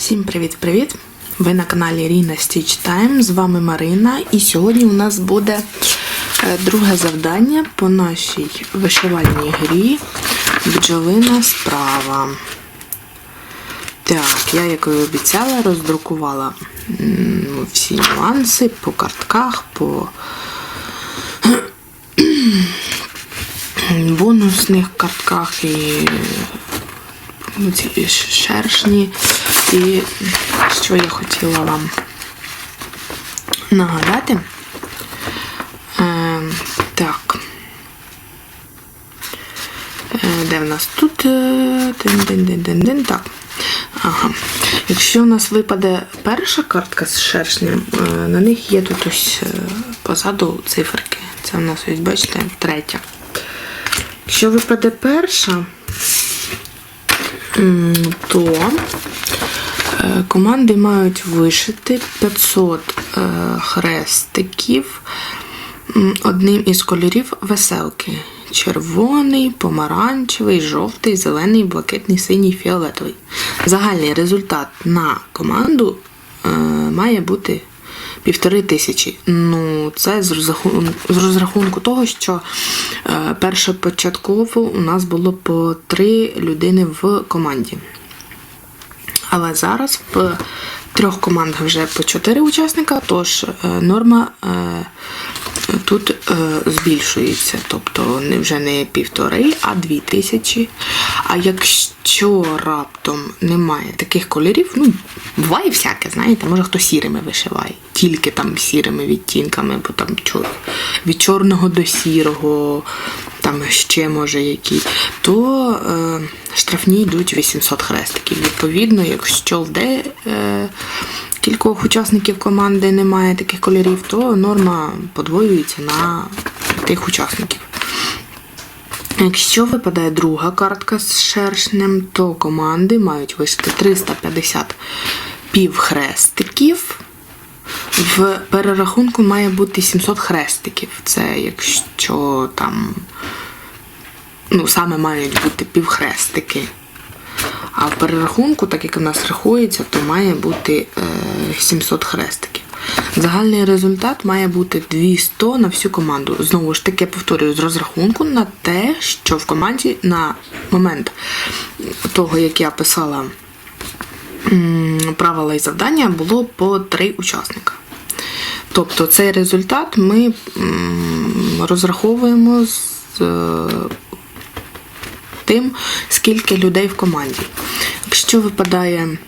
Всім привіт-привіт! Ви на каналі Ріна Stitch Time. З вами Марина. І сьогодні у нас буде е, друге завдання по нашій вишивальній грі Бджолина справа. Так, я, як і обіцяла, роздрукувала всі нюанси по картках, по бонусних картках і ну, ці шершні. І що я хотіла вам нагадати. Е, так. Е, де в нас тут? Е, Дин-дин-дин-дин-дин. Так. Ага. Якщо у нас випаде перша картка з шершнем, е, на них є тут ось позаду циферки. Це у нас ось, бачите, третя. Якщо випаде перша, то команди мають вишити 500 е, хрестиків одним із кольорів веселки. Червоний, помаранчевий, жовтий, зелений, блакитний, синій, фіолетовий. Загальний результат на команду е, має бути півтори тисячі. Ну, це з розрахунку, з розрахунку того, що е, першопочатково у нас було по три людини в команді. Але зараз в трьох командах вже по чотири учасника, тож е, норма е, тут е, збільшується. Тобто вже не півтори, а дві тисячі. А якщо раптом немає таких кольорів, ну, буває всяке, знаєте, може хто сірими вишиває, тільки там сірими відтінками, бо там від чорного до сірого, там ще може які, то е, штрафні йдуть 800 хрестиків. Відповідно, якщо де е, кількох учасників команди немає таких кольорів, то норма подвоюється на тих учасників. Якщо випадає друга картка з шершнем, то команди мають вишити 350 півхрестиків. В перерахунку має бути 700 хрестиків. Це якщо там ну, саме мають бути півхрестики. А в перерахунку, так як у нас рахується, то має бути е, 700 хрестиків. Загальний результат має бути 200 на всю команду. Знову ж таки, я повторюю, з розрахунку на те, що в команді на момент того, як я писала правила і завдання, було по 3 учасника. Тобто цей результат ми розраховуємо з е, тим, скільки людей в команді. Якщо випадає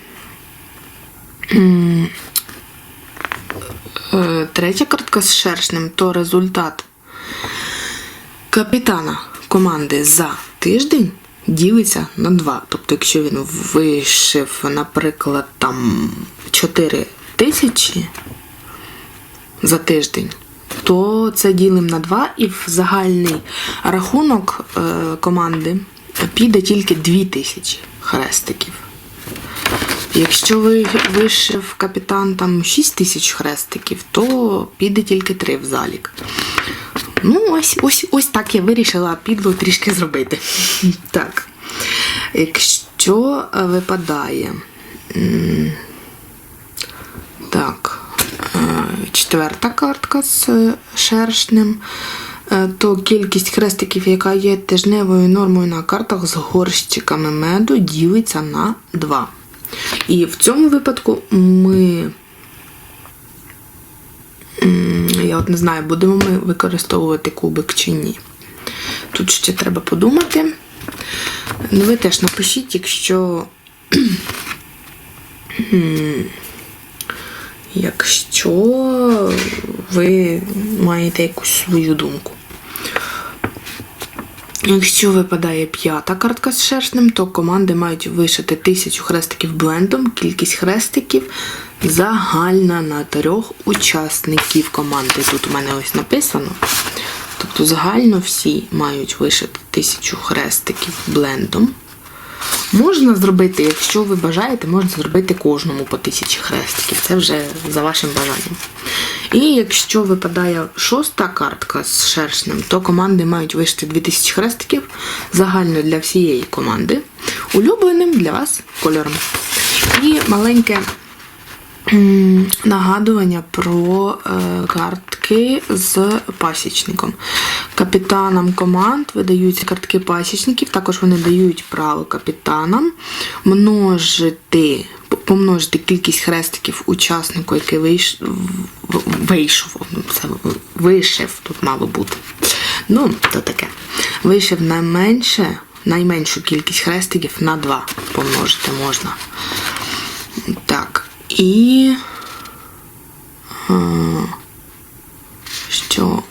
е, третя картка з шершнем, то результат капітана команди за тиждень ділиться на 2. Тобто, якщо він вишив, наприклад, там 4 тисячі за тиждень, то це ділимо на 2 і в загальний рахунок е, команди піде тільки 2000 хрестиків. Якщо ви вишив капітан там 6 тисяч хрестиків, то піде тільки 3 в залік. Ну, ось ось, ось так я вирішила підло трішки зробити. Так. Якщо е, випадає. Так, е, четверта картка з шершнем, то кількість хрестиків, яка є тижневою нормою на картах з горщиками меду, ділиться на 2. І в цьому випадку ми. Я от не знаю, будемо ми використовувати кубик чи ні. Тут ще треба подумати. Ну, ви теж напишіть, якщо. Якщо ви маєте якусь свою думку. Якщо випадає п'ята картка з шершнем, то команди мають вишити тисячу хрестиків блендом. Кількість хрестиків загальна на трьох учасників команди. Тут у мене ось написано. Тобто загально всі мають вишити тисячу хрестиків блендом. Можна зробити, якщо ви бажаєте, можна зробити кожному по тисячі хрестиків. Це вже за вашим бажанням. І якщо випадає шоста картка з шершнем, то команди мають вишити 2000 хрестиків загально для всієї команди, улюбленим для вас кольором. І маленьке нагадування про е, картки з пасічником. Капітанам команд видаються картки пасічників, також вони дають право капітанам множити, помножити кількість хрестиків учаснику, який вийш, вийшов. ну, Це вишив, тут мало бути. Ну, то таке. Вишив найменше, найменшу кількість хрестиків на 2 помножити можна. Так, і. е, Що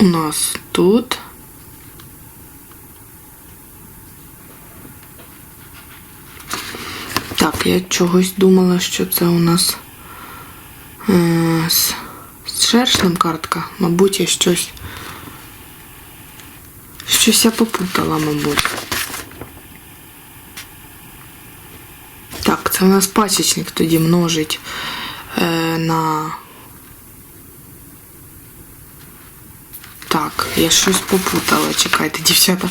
у нас тут? Так, я чогось думала, що це у нас е, з, з шершнем картка. Мабуть, я щось. Щось я попутала, мабуть. Так, це у нас пасічник тоді множить е, на. Так, я щось попутала. Чекайте, дівчата.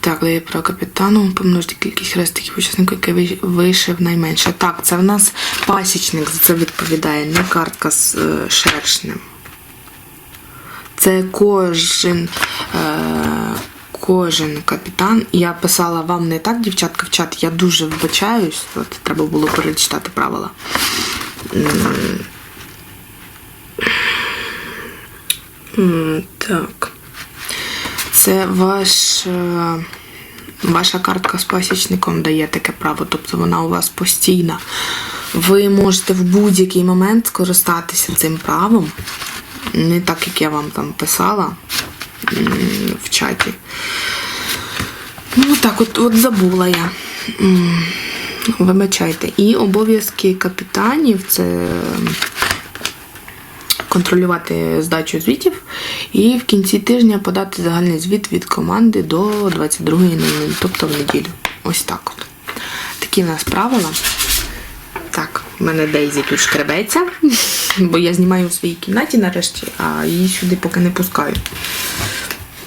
Так, дає про капітану помножити кількість хрестиків учаснику, який вий- вишив найменше. Так, це в нас пасічник за це відповідає, не картка з е, шершнем. Це кожен, е, кожен капітан. Я писала вам не так, дівчатка, в чат. Я дуже вибачаюсь. От, треба було перечитати правила. Так. Це ваш, е, ваша картка з пасічником дає таке право, тобто вона у вас постійна. Ви можете в будь-який момент скористатися цим правом. Не так, як я вам там писала в чаті. Ну так, от, от забула я. М, Вибачайте. І обов'язки капітанів це контролювати здачу звітів і в кінці тижня подати загальний звіт від команди до 22.00, тобто в неділю. Ось так от. Такі в нас правила. Так, в мене Дейзі тут шкребеться, бо я знімаю у своїй кімнаті нарешті, а її сюди поки не пускаю.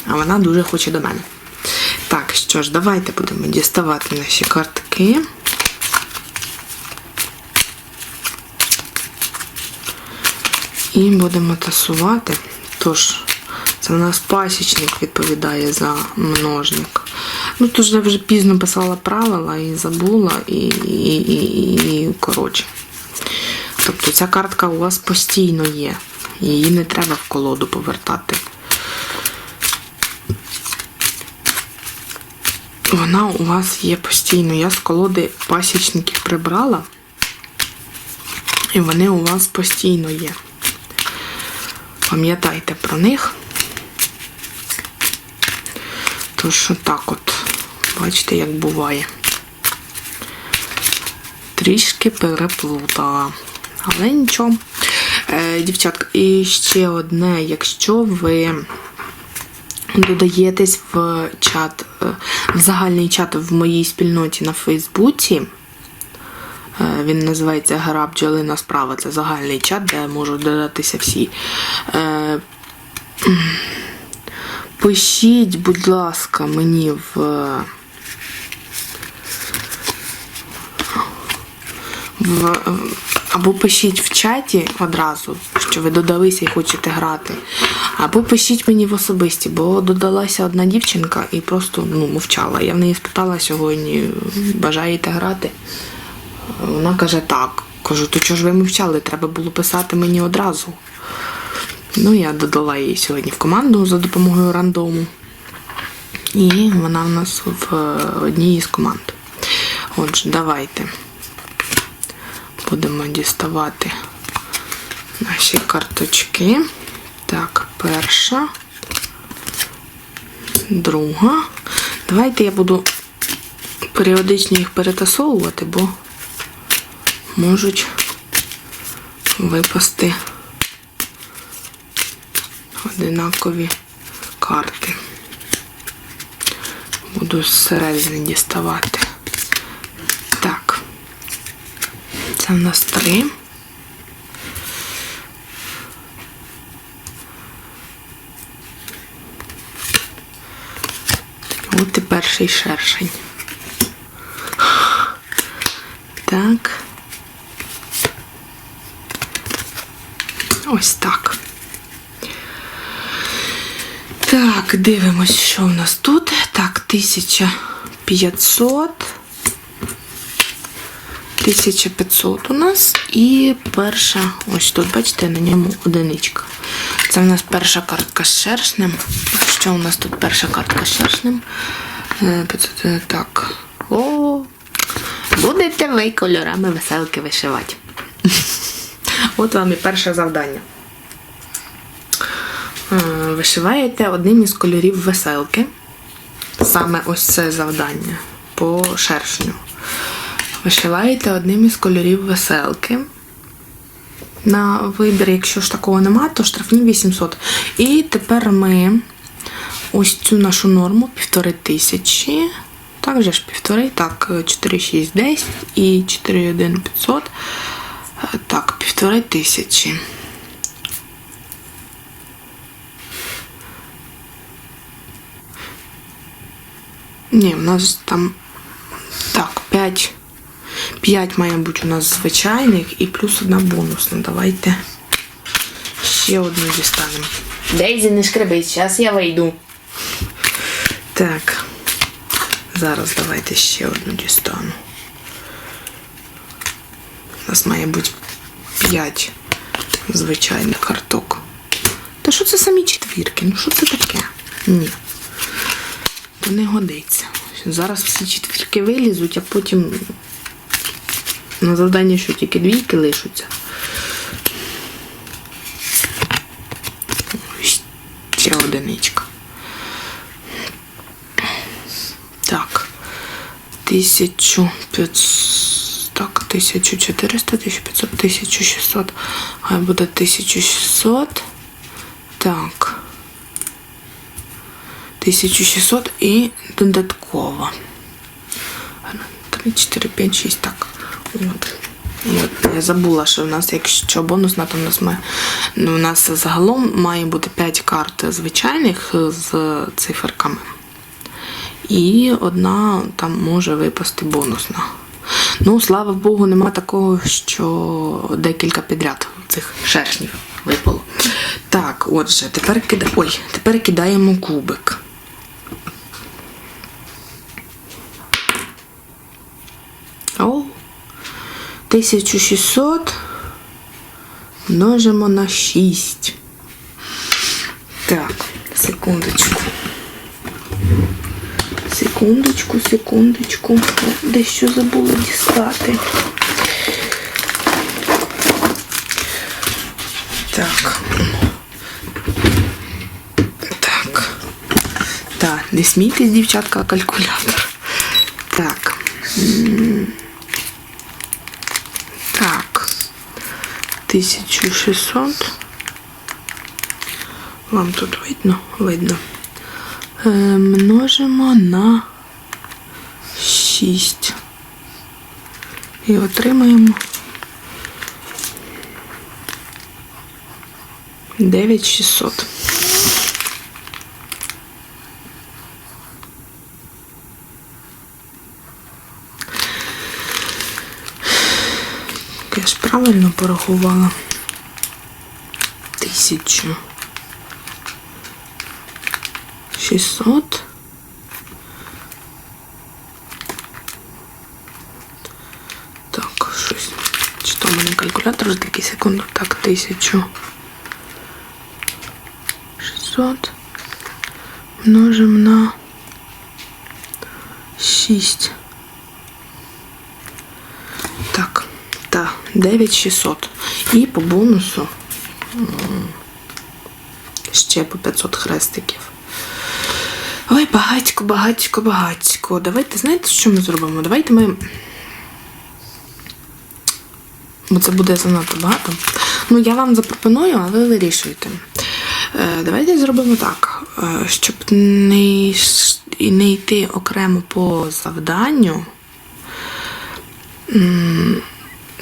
А вона дуже хоче до мене. Так, що ж, давайте будемо діставати наші картки. І будемо тасувати. Тож, це у нас пасічник відповідає за множник. Ну, тут я вже пізно писала правила і забула, і, і, і, і коротше. Тобто ця картка у вас постійно є. Її не треба в колоду повертати. Вона у вас є постійно. Я з колоди пасічників прибрала, і вони у вас постійно є. Пам'ятайте про них. То що так от, бачите, як буває. Трішки переплутала. Але нічого. Е, дівчатка, і ще одне, якщо ви додаєтесь в чат, е, в загальний чат в моїй спільноті на Фейсбуці. Е, Він називається Гра бджолина справа. Це загальний чат, де можуть додатися всі. Е, Пишіть, будь ласка, мені в. в або пишіть в чаті одразу, що ви додалися і хочете грати. Або пишіть мені в особисті, бо додалася одна дівчинка і просто ну, мовчала. Я в неї спитала сьогодні, бажаєте грати? Вона каже, так. Кажу, то чого ж ви мовчали? Треба було писати мені одразу. Ну, я додала її сьогодні в команду за допомогою рандому. І вона в нас в одній із команд. Отже, давайте будемо діставати наші карточки. Так, перша, друга. Давайте я буду періодично їх перетасовувати, бо можуть випасти одинакові карти. Буду зсередини діставати. це в нас три. От і перший шершень. Так. Ось так. Так, дивимось, що в нас тут. Так, 1500. 1500 у нас. І перша, ось тут, бачите, на ньому одиничка. Це в нас перша картка з шершнем. Що у нас тут перша картка з шершнем? Е, 500, е, Так. О, будете ви кольорами веселки вишивати. От вам і перше завдання. Е, Вишиваєте одним із кольорів веселки. Саме ось це завдання по шершню. Вишиваєте одним із кольорів веселки. На вибір, якщо ж такого нема, то штрафні 800. І тепер ми ось цю нашу норму півтори тисячі. Так же ж півтори, так, 4, 6, 10 і 4, 1, 500. Е, Так, півтори тисячі. Ні, у нас там так, 5. 5 має бути у нас звичайних і плюс одна бонусна. Давайте ще одну дістанемо. Дейзі, не шкребись, зараз я вийду. Так. Зараз давайте ще одну дістану. У нас має бути 5 звичайних карток. Та що це самі четвірки? Ну що це таке? Ні. То не годиться. Зараз всі четвірки вилізуть, а потім на завдання, що тільки двійки лишаться. Ще одиничка. Так. 1500. Так, 1400, 1500, 1600. Хай буде 1600. Так. 1600 і додатково. 3, 4, 5, 6, так. От. От. Я забула, що в нас, якщо бонусна, то в нас має, ну, нас загалом має бути 5 карт звичайних з циферками. І одна там може випасти бонусна. Ну, слава Богу, нема такого, що декілька підряд цих шершнів випало. Так, отже, тепер кида... Ой, тепер кидаємо кубик. О, 1600 множимо на 6. Так, секундочку. Секундочку, секундочку. Дещо забула дістати. Так. Так. Так, не смійтесь, дівчатка, калькулятор. Так. 1600. Вам тут видно? Видно. Е, множимо на 6. І отримаємо 9600. Ж правильно порахувала. Тисячу. Шістсот. Так, щось. Чи то в мене калькулятор за такі секунду. Так, тисячу. 600 множимо на 6. Так, та 9600. І по бонусу ще по 500 хрестиків. Ой, багатько, багатько, багатько. Давайте, знаєте, що ми зробимо? Давайте ми. Бо це буде занадто багато. Ну, я вам запропоную, а ви вирішуєте. Е, Давайте зробимо так, е, щоб не, не йти окремо по завданню,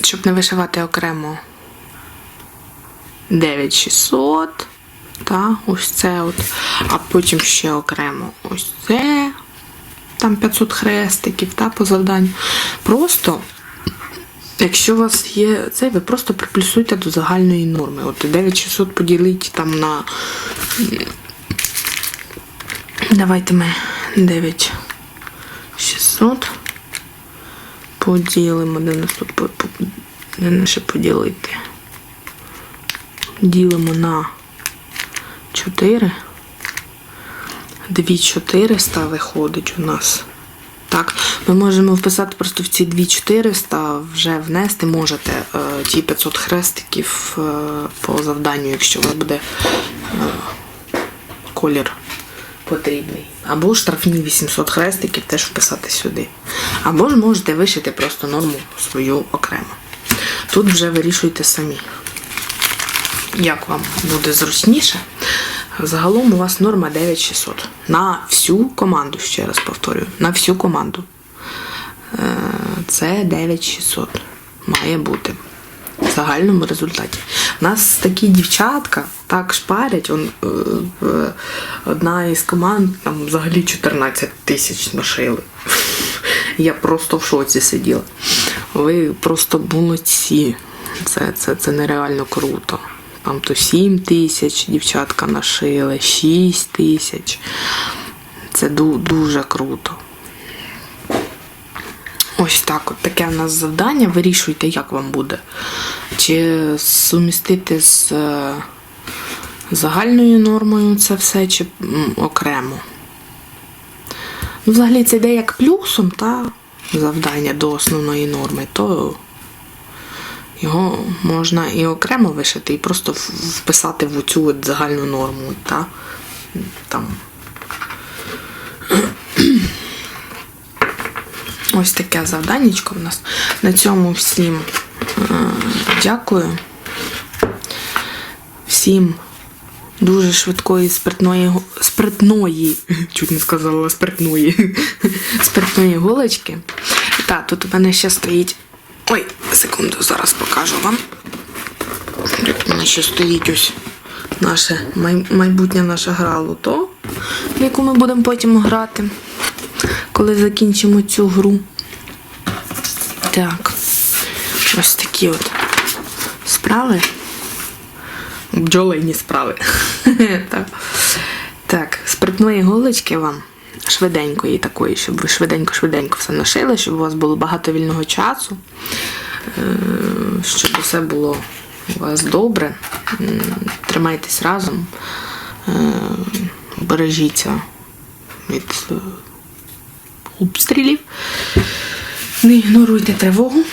щоб не вишивати окремо 9600, та, ось це от, а потім ще окремо ось це, там 500 хрестиків та, по завданню. Просто Якщо у вас є цей, ви просто приплюсуйте до загальної норми. От 9600 поділіть там на. Давайте ми 9600 поділимо, де нас тут де наше поділити. Ділимо на 4. 2400 виходить у нас. Так, ми можемо вписати просто в ці 2400, вже внести можете е, ті 500 хрестиків е, по завданню, якщо у вас буде е, колір потрібний. Або штрафні 800 хрестиків теж вписати сюди. Або ж можете вишити просто норму свою окремо. Тут вже вирішуйте самі як вам буде зручніше. Загалом у вас норма 9600. На всю команду, ще раз повторюю, на всю команду. Е, Це 9600 має бути в загальному результаті. У нас такі дівчатка так шпарять. Он, е, одна із команд там взагалі 14 тисяч нашили. Я просто в шоці сиділа. Ви просто молодці. Це, це, це нереально круто. Там то 7 тисяч дівчатка нашили, 6 тисяч. Це ду- дуже круто. Ось так, от таке у нас завдання. Вирішуйте, як вам буде. Чи сумістити з е, загальною нормою це все, чи окремо. Ну, взагалі це йде як плюсом, та завдання до основної норми, то його можна і окремо вишити, і просто вписати в цю от загальну норму. Та? Там. Ось таке завданнячко в нас. На цьому всім е, дякую. Всім дуже швидкої спиртної, спиртної, чуть не сказала спиртної, спиртної голочки. Так, тут у мене ще стоїть. Ой, секунду, зараз покажу вам. Тут у мене ще стоїть ось наше май- майбутнє наша гра Лото, в яку ми будемо потім грати, коли закінчимо цю гру. Так, ось такі от справи. Бджолині справи. так. так, спиртної голочки вам. Швиденької такої, щоб ви швиденько-швиденько все нашили, щоб у вас було багато вільного часу, е, щоб все було у вас добре. Тримайтесь разом, е, бережіться від обстрілів. Не ігноруйте тривогу.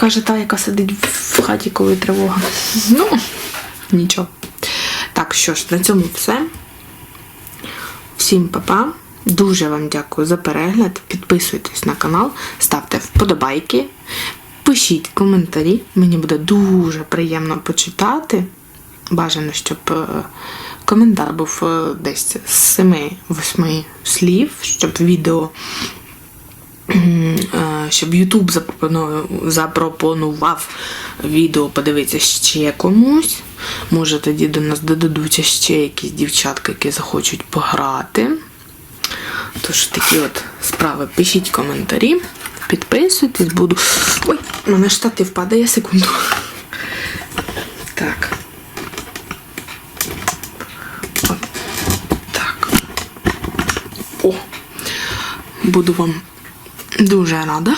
Каже та, яка сидить в хаті, коли тривога. Ну, нічого. Так, що ж, на цьому все. Всім па-па. Дуже вам дякую за перегляд. Підписуйтесь на канал, ставте вподобайки, пишіть коментарі. Мені буде дуже приємно почитати. Бажано, щоб е, коментар був е, десь з 7-8 слів, щоб відео е, щоб YouTube запропонував, відео подивитися ще комусь. Може тоді до нас додадуться ще якісь дівчатки, які захочуть пограти. Тож такі от справи. Пишіть коментарі, підписуйтесь, буду. Ой, мене штатив падає секунду. Так. От. Так. О! Буду вам дуже рада.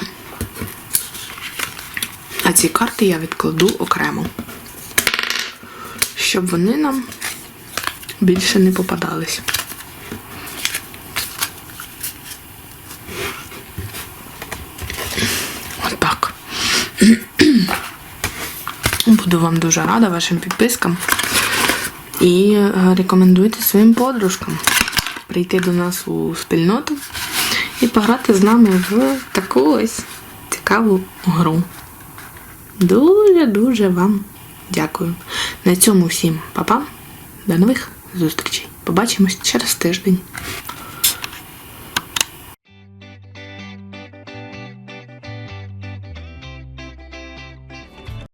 А ці карти я відкладу окремо, щоб вони нам більше не попадались. Отак. Буду вам дуже рада вашим підпискам. І е, рекомендуйте своїм подружкам прийти до нас у спільноту і пограти з нами в таку ось цікаву гру. Дуже-дуже вам дякую. На цьому всім па-па. До нових зустрічей. Побачимось через тиждень.